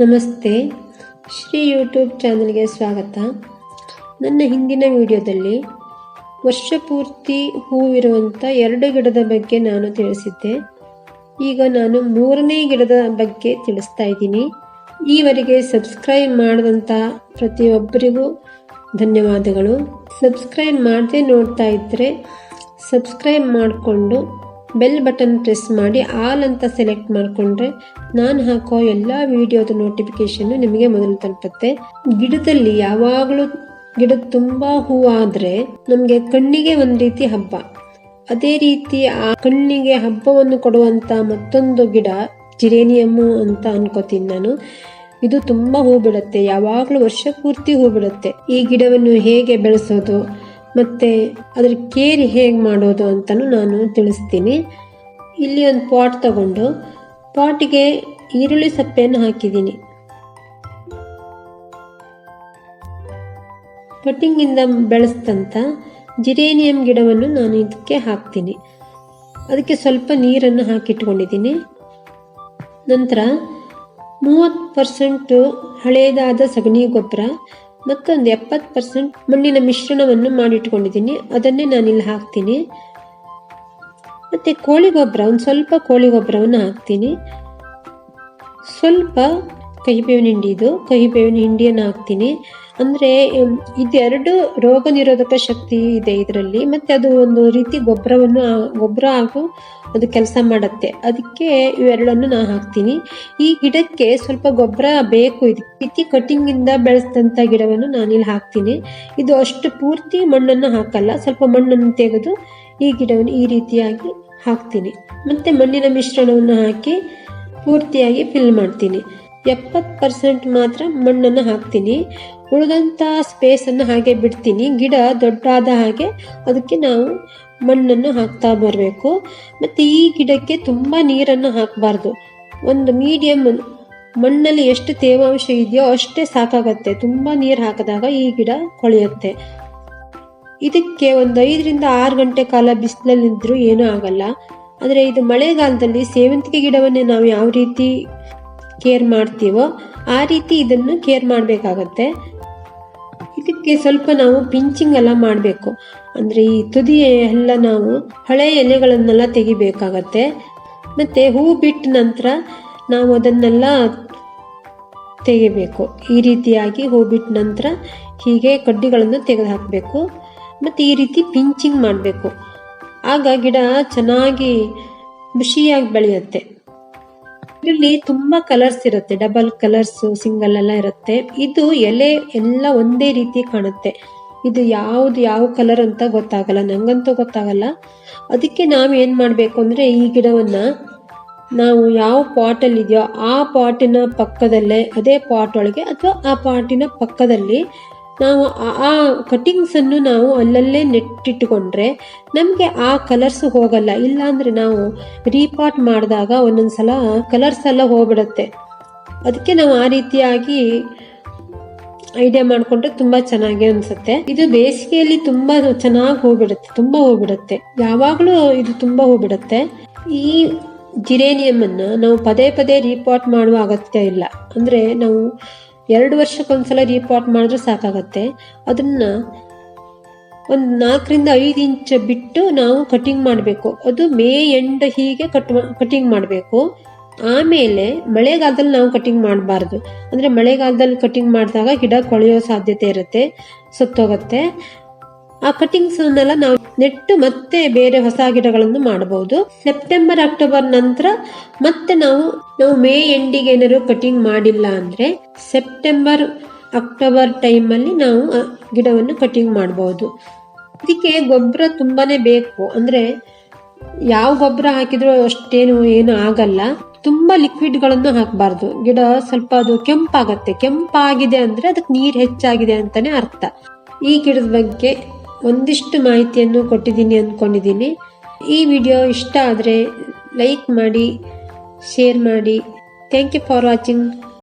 ನಮಸ್ತೆ. ಶ್ರೀ ಯೂಟ್ಯೂಬ್ ಚಾನಲ್ಗೆ ಸ್ವಾಗತ. ನನ್ನ ಹಿಂದಿನ ವಿಡಿಯೋದಲ್ಲಿ ವರ್ಷ ಪೂರ್ತಿ ಹೂವಿರುವಂಥ ಎರಡು ಗಿಡದ ಬಗ್ಗೆ ನಾನು ತಿಳಿಸಿದ್ದೆ. ಈಗ ನಾನು ಮೂರನೇ ಗಿಡದ ಬಗ್ಗೆ ತಿಳಿಸ್ತಾ ಇದ್ದೀನಿ. ಈವರೆಗೆ ಸಬ್ಸ್ಕ್ರೈಬ್ ಮಾಡಿದಂಥ ಪ್ರತಿಯೊಬ್ಬರಿಗೂ ಧನ್ಯವಾದಗಳು. ಸಬ್ಸ್ಕ್ರೈಬ್ ಮಾಡದೆ ನೋಡ್ತಾ ಇದ್ದರೆ ಸಬ್ಸ್ಕ್ರೈಬ್ ಮಾಡಿಕೊಂಡು ಬೆಲ್ ಬಟನ್ ಪ್ರೆಸ್ ಮಾಡಿ ಆಲ್ ಅಂತ ಸೆಲೆಕ್ಟ್ ಮಾಡಿಕೊಂಡ್ರೆ ನಾನು ಹಾಕೋ ಎಲ್ಲ ವಿಡಿಯೋದ ನೋಟಿಫಿಕೇಶನ್ ನಿಮಗೆ ಮೊದಲು ತಲುಪುತ್ತೆ. ಗಿಡದಲ್ಲಿ ಯಾವಾಗಲೂ ಗಿಡ ತುಂಬ ಹೂವಾದರೆ ನಮಗೆ ಕಣ್ಣಿಗೆ ಒಂದು ರೀತಿ ಹಬ್ಬ. ಅದೇ ರೀತಿ ಆ ಕಣ್ಣಿಗೆ ಹಬ್ಬವನ್ನು ಕೊಡುವಂತ ಮತ್ತೊಂದು ಗಿಡ ಜಿರೇನಿಯಮ್ಮು ಅಂತ ಅನ್ಕೋತೀನಿ ನಾನು. ಇದು ತುಂಬಾ ಹೂ ಬಿಡುತ್ತೆ. ಯಾವಾಗಲೂ ವರ್ಷ ಪೂರ್ತಿ ಹೂ ಬಿಡುತ್ತೆ. ಈ ಗಿಡವನ್ನು ಹೇಗೆ ಬೆಳೆಸೋದು? ಮತ್ತೆ ಅದ್ರ ಕೇರಿ ಹೇಗೆ ಮಾಡೋದು ಅಂತಲೂ ನಾನು ತಿಳಿಸ್ತೀನಿ. ಇಲ್ಲಿ ಒಂದು ಪಾಟ್ ತಗೊಂಡು ಪಾಟಿಗೆ ಈರುಳ್ಳಿ ಸಪ್ಪೆಯನ್ನು ಹಾಕಿದ್ದೀನಿ. ಕಟ್ಟಿಂಗಿಂದ ಬೆಳೆಸಿದಂಥ ಜಿರೇನಿಯಂ ಗಿಡವನ್ನು ನಾನು ಇದಕ್ಕೆ ಹಾಕ್ತೀನಿ. ಅದಕ್ಕೆ ಸ್ವಲ್ಪ ನೀರನ್ನು ಹಾಕಿಟ್ಕೊಂಡಿದ್ದೀನಿ. ನಂತರ ಮೂವತ್ತು ಪರ್ಸೆಂಟು ಹಳೆಯದಾದ ಸಗಣಿ ಗೊಬ್ಬರ ಮತ್ತೊಂದು ಎಪ್ಪತ್ತು ಪರ್ಸೆಂಟ್ ಮಣ್ಣಿನ ಮಿಶ್ರಣವನ್ನು ಮಾಡಿಟ್ಕೊಂಡಿದ್ದೀನಿ. ಅದನ್ನೇ ನಾನಿಲ್ಲಿ ಹಾಕ್ತೀನಿ. ಮತ್ತು ಕೋಳಿ ಗೊಬ್ಬರ, ಒಂದು ಸ್ವಲ್ಪ ಕೋಳಿ ಗೊಬ್ಬರವನ್ನು ಹಾಕ್ತೀನಿ. ಸ್ವಲ್ಪ ಕಹಿಬೇವಿನ ಹಿಂಡಿ ಇದು. ಕಹಿಬೇವಿನ ಹಿಂಡಿಯನ್ನು ಹಾಕ್ತೀನಿ. ಅಂದರೆ ಇದೆರಡು ರೋಗ ನಿರೋಧಕ ಶಕ್ತಿ ಇದೆ ಇದರಲ್ಲಿ, ಮತ್ತೆ ಅದು ಒಂದು ರೀತಿ ಗೊಬ್ಬರವನ್ನು, ಗೊಬ್ಬರ ಹಾಗೂ ಅದು ಕೆಲಸ ಮಾಡುತ್ತೆ. ಅದಕ್ಕೆ ಇವೆರಡನ್ನು ನಾನು ಹಾಕ್ತೀನಿ. ಈ ಗಿಡಕ್ಕೆ ಸ್ವಲ್ಪ ಗೊಬ್ಬರ ಬೇಕು. ಇದು ರೀತಿ ಕಟಿಂಗ್ ಇಂದ ಬೆಳೆಸಿದಂತ ಗಿಡವನ್ನು ನಾನಿಲ್ಲಿ ಹಾಕ್ತೀನಿ. ಇದು ಅಷ್ಟು ಪೂರ್ತಿ ಮಣ್ಣನ್ನು ಹಾಕಲ್ಲ, ಸ್ವಲ್ಪ ಮಣ್ಣನ್ನು ತೆಗೆದು ಈ ಗಿಡವನ್ನು ಈ ರೀತಿಯಾಗಿ ಹಾಕ್ತೀನಿ. ಮತ್ತೆ ಮಣ್ಣಿನ ಮಿಶ್ರಣವನ್ನು ಹಾಕಿ ಪೂರ್ತಿಯಾಗಿ ಫಿಲ್ ಮಾಡ್ತೀನಿ. ಎಪ್ಪತ್ತು ಪರ್ಸೆಂಟ್ ಮಾತ್ರ ಮಣ್ಣನ್ನು ಹಾಕ್ತೀನಿ. ಉಳಿದಂಥ ಸ್ಪೇಸನ್ನು ಹಾಗೆ ಬಿಡ್ತೀನಿ. ಗಿಡ ದೊಡ್ಡಾದ ಹಾಗೆ ಅದಕ್ಕೆ ನಾವು ಮಣ್ಣನ್ನು ಹಾಕ್ತಾ ಬರಬೇಕು. ಮತ್ತು ಈ ಗಿಡಕ್ಕೆ ತುಂಬ ನೀರನ್ನು ಹಾಕಬಾರ್ದು. ಒಂದು ಮೀಡಿಯಮ್ ಮಣ್ಣಲ್ಲಿ ಎಷ್ಟು ತೇವಾಂಶ ಇದೆಯೋ ಅಷ್ಟೇ ಸಾಕಾಗತ್ತೆ. ತುಂಬ ನೀರು ಹಾಕಿದಾಗ ಈ ಗಿಡ ಕೊಳೆಯುತ್ತೆ. ಇದಕ್ಕೆ ಒಂದು ಐದರಿಂದ ಆರು ಗಂಟೆ ಕಾಲ ಬಿಸಿಲಲ್ಲಿದ್ದರೂ ಏನೂ ಆಗಲ್ಲ. ಆದರೆ ಇದು ಮಳೆಗಾಲದಲ್ಲಿ ಸೇವಂತಿಗೆ ಗಿಡವನ್ನೇ ನಾವು ಯಾವ ರೀತಿ ಕೇರ್ ಮಾಡ್ತೀವೋ, ಆ ರೀತಿ ಇದನ್ನು ಕೇರ್ ಮಾಡಬೇಕಾಗತ್ತೆ. ಇದಕ್ಕೆ ಸ್ವಲ್ಪ ನಾವು ಪಿಂಚಿಂಗ್ ಎಲ್ಲ ಮಾಡಬೇಕು. ಅಂದರೆ ಈ ತುದಿ ಎಲ್ಲ ನಾವು ಹಳೆ ಎಲೆಗಳನ್ನೆಲ್ಲ ತೆಗಿಬೇಕಾಗತ್ತೆ. ಮತ್ತು ಹೂ ಬಿಟ್ಟ ನಂತರ ನಾವು ಅದನ್ನೆಲ್ಲ ತೆಗಿಬೇಕು. ಈ ರೀತಿಯಾಗಿ ಹೂ ಬಿಟ್ಟ ನಂತರ ಹೀಗೆ ಕಡ್ಡಿಗಳನ್ನು ತೆಗೆದು ಹಾಕಬೇಕು ಮತ್ತು ಈ ರೀತಿ ಪಿಂಚಿಂಗ್ ಮಾಡಬೇಕು. ಆಗ ಗಿಡ ಚೆನ್ನಾಗಿ ಖುಷಿಯಾಗಿ ಬೆಳೆಯುತ್ತೆ. ಇದರಲ್ಲಿ ತುಂಬಾ ಕಲರ್ಸ್ ಇರುತ್ತೆ. ಡಬಲ್ ಕಲರ್ಸ್ ಸಿಂಗಲ್ ಎಲ್ಲ ಇರುತ್ತೆ. ಇದು ಎಲೆ ಎಲ್ಲ ಒಂದೇ ರೀತಿ ಕಾಣುತ್ತೆ. ಇದು ಯಾವ್ದು ಯಾವ ಕಲರ್ ಅಂತ ಗೊತ್ತಾಗಲ್ಲ. ನಂಗಂತೂ ಗೊತ್ತಾಗಲ್ಲ. ಅದಕ್ಕೆ ನಾವು ಏನ್ ಮಾಡಬೇಕು ಅಂದ್ರೆ ಈ ಗಿಡವನ್ನ ನಾವು ಯಾವ ಪಾಟಲ್ಲಿ ಇದೆಯೋ ಆ ಪಾಟಿನ ಪಕ್ಕದಲ್ಲೇ, ಅದೇ ಪಾಟ್ ಒಳಗೆ ಅಥವಾ ಆ ಪಾಟಿನ ಪಕ್ಕದಲ್ಲಿ ನಾವು ಆ- ಅನ್ನು ನಾವು ಅಲ್ಲಲ್ಲೇ ನೆಟ್ಟಿಟ್ಟುಕೊಂಡ್ರೆ ನಮಗೆ ಆ ಕಲರ್ಸ್ ಹೋಗಲ್ಲ. ಇಲ್ಲಾಂದರೆ ನಾವು ರೀಪಾಟ್ ಮಾಡಿದಾಗ ಒಂದೊಂದ್ಸಲ ಕಲರ್ಸ್ ಎಲ್ಲ ಹೋಗ್ಬಿಡುತ್ತೆ. ಅದಕ್ಕೆ ನಾವು ಆ ರೀತಿಯಾಗಿ ಐಡಿಯಾ ಮಾಡ್ಕೊಂಡ್ರೆ ತುಂಬಾ ಚೆನ್ನಾಗಿ ಅನ್ಸುತ್ತೆ. ಇದು ಬೇಸಿಗೆಯಲ್ಲಿ ತುಂಬಾ ಚೆನ್ನಾಗಿ ಹೋಗ್ಬಿಡುತ್ತೆ, ತುಂಬಾ ಹೋಗ್ಬಿಡುತ್ತೆ. ಯಾವಾಗಲೂ ಇದು ತುಂಬಾ ಹೋಗ್ಬಿಡುತ್ತೆ. ಈ ಜಿರೇನಿಯಂ ಅನ್ನ ನಾವು ಪದೇ ಪದೇ ರೀಪಾಟ್ ಮಾಡುವ ಅಗತ್ಯ ಇಲ್ಲ. ಅಂದ್ರೆ ನಾವು ಎರಡು ವರ್ಷಕ್ಕೊಂದ್ಸಲ ರೀಪಾಟ್ ಮಾಡಿದ್ರೆ ಸಾಕಾಗತ್ತೆ. ಅದನ್ನ ಒಂದು ನಾಲ್ಕರಿಂದ ಐದು ಇಂಚ್ ಬಿಟ್ಟು ನಾವು ಕಟಿಂಗ್ ಮಾಡಬೇಕು. ಅದು ಮೇ ಎಂಡ್ ಹೀಗೆ ಕಟ್ ಕಟಿಂಗ್ ಮಾಡಬೇಕು. ಆಮೇಲೆ ಮಳೆಗಾಲದಲ್ಲಿ ನಾವು ಕಟಿಂಗ್ ಮಾಡಬಾರ್ದು. ಅಂದ್ರೆ ಮಳೆಗಾಲದಲ್ಲಿ ಕಟಿಂಗ್ ಮಾಡಿದಾಗ ಗಿಡ ಕೊಳೆಯೋ ಸಾಧ್ಯತೆ ಇರುತ್ತೆ, ಸತ್ತೋಗತ್ತೆ. ಆ ಕಟಿಂಗ್ಸ್ ಅನ್ನೆಲ್ಲ ನಾವು ನೆಟ್ಟು ಮತ್ತೆ ಬೇರೆ ಹೊಸ ಗಿಡಗಳನ್ನು ಮಾಡಬಹುದು. ಸೆಪ್ಟೆಂಬರ್ ಅಕ್ಟೋಬರ್ ನಂತರ ಮತ್ತೆ ನಾವು ನಾವು ಮೇ ಎಂಡಿಗೆ ಏನಾದ್ರು ಕಟಿಂಗ್ ಮಾಡಿಲ್ಲ ಅಂದ್ರೆ ಸೆಪ್ಟೆಂಬರ್ ಅಕ್ಟೋಬರ್ ಟೈಮಲ್ಲಿ ನಾವು ಗಿಡವನ್ನು ಕಟಿಂಗ್ ಮಾಡಬಹುದು. ಇದಕ್ಕೆ ಗೊಬ್ಬರ ತುಂಬಾನೇ ಬೇಕು. ಅಂದ್ರೆ ಯಾವ ಗೊಬ್ಬರ ಹಾಕಿದ್ರು ಅಷ್ಟೇನು ಏನು ಆಗಲ್ಲ. ತುಂಬಾ ಲಿಕ್ವಿಡ್ಗಳನ್ನು ಹಾಕಬಾರ್ದು. ಗಿಡ ಸ್ವಲ್ಪ ಅದು ಕೆಂಪಾಗತ್ತೆ. ಕೆಂಪಾಗಿದೆ ಅಂದ್ರೆ ಅದಕ್ಕೆ ನೀರು ಹೆಚ್ಚಾಗಿದೆ ಅಂತಾನೆ ಅರ್ಥ. ಈ ಗಿಡದ ಬಗ್ಗೆ ಒಂದಿಷ್ಟು ಮಾಹಿತಿಯನ್ನು ಕೊಟ್ಟಿದ್ದೀನಿ ಅಂದ್ಕೊಂಡಿದ್ದೀನಿ. ಈ ವಿಡಿಯೋ ಇಷ್ಟ ಆದರೆ ಲೈಕ್ ಮಾಡಿ, ಶೇರ್ ಮಾಡಿ. Thank you for watching